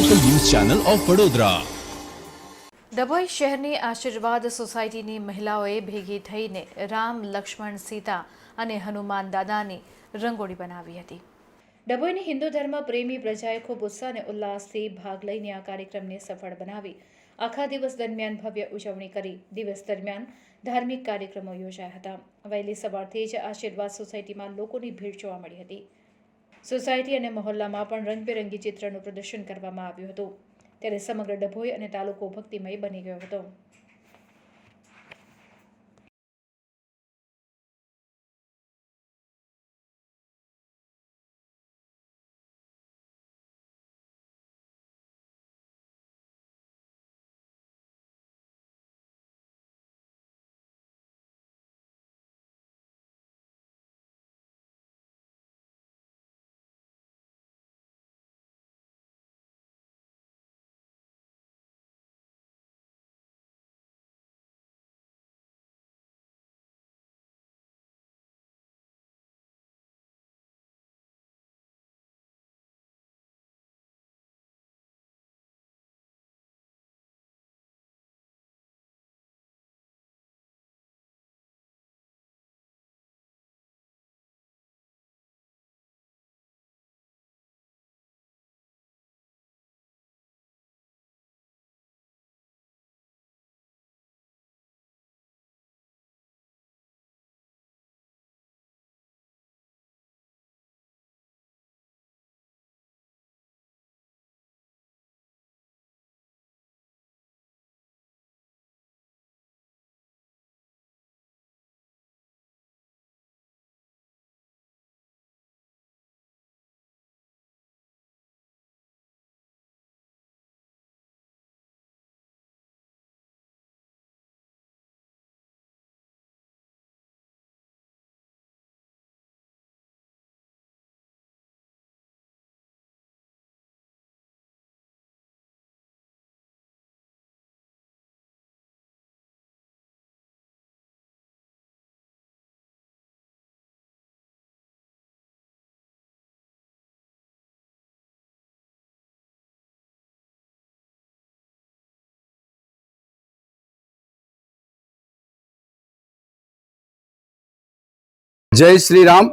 Channel of Vadodara Dabhoi શહેરની આશીર્વાદ સોસાયટીની મહિલાઓએ ભેગી થઈને રામ, લક્ષ્મણ, સીતા અને હનુમાન દાદાની રંગોળી બનાવી હતી. ડભોઈની હિન્દુ ધર્મ પ્રેમી પ્રજાએ ખૂબ ઉત્સાહ અને ઉલ્લાસથી ભાગ લઈને આ કાર્યક્રમને સફળ બનાવી. આખા દિવસ દરમિયાન ભવ્ય ઉજવણી કરી. દિવસ દરમિયાન ધાર્મિક કાર્યક્રમો યોજાયા હતા. વહેલી સવારથી જ આશીર્વાદ સોસાયટીમાં લોકોની ભીડ જોવા મળી હતી. સોસાયટી અને મહોલ્લામાં પણ રંગબેરંગી ચિત્રનું પ્રદર્શન કરવામાં આવ્યું હતું. ત્યારે સમગ્ર ડભોઈ અને તાલુકો ભક્તિમય બની ગયો હતો. જય શ્રી રામ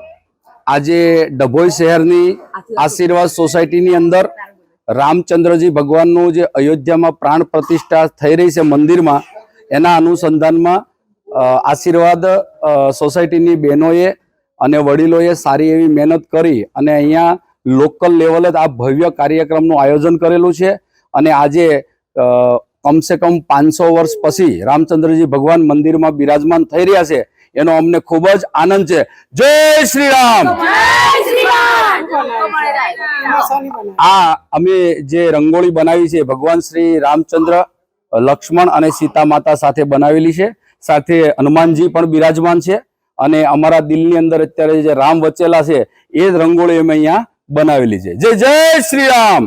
આજે ડભોઈ શહેરની આશીર્વાદ સોસાયટીની અંદર રામચંદ્રજી ભગવાનનું જે અયોધ્યામાં પ્રાણ પ્રતિષ્ઠા થઈ રહી છે મંદિરમાં, એના અનુસંધાનમાં આશીર્વાદ સોસાયટીની બહેનોએ અને વડીલોએ સારી એવી મહેનત કરી અને અહીંયા લોકલ લેવલે આ ભવ્ય કાર્યક્રમનું આયોજન કરેલું છે અને આજે કમસે કમ પાંચસો વર્ષ પછી રામચંદ્રજી ભગવાન મંદિરમાં બિરાજમાન થઈ રહ્યા છે. એનો અમને ખૂબ જ આનંદ છે. જય શ્રી રામ આ અમે જે રંગોળી બનાવી છે, ભગવાન શ્રી રામચંદ્ર, લક્ષ્મણ અને સીતા માતા સાથે બનાવેલી છે. સાથે હનુમાનજી પણ બિરાજમાન છે અને અમારા દિલની અંદર અત્યારે જે રામ વચેલા છે, એ જ રંગોળી અમે અહીંયા બનાવેલી છે. જય જય શ્રી રામ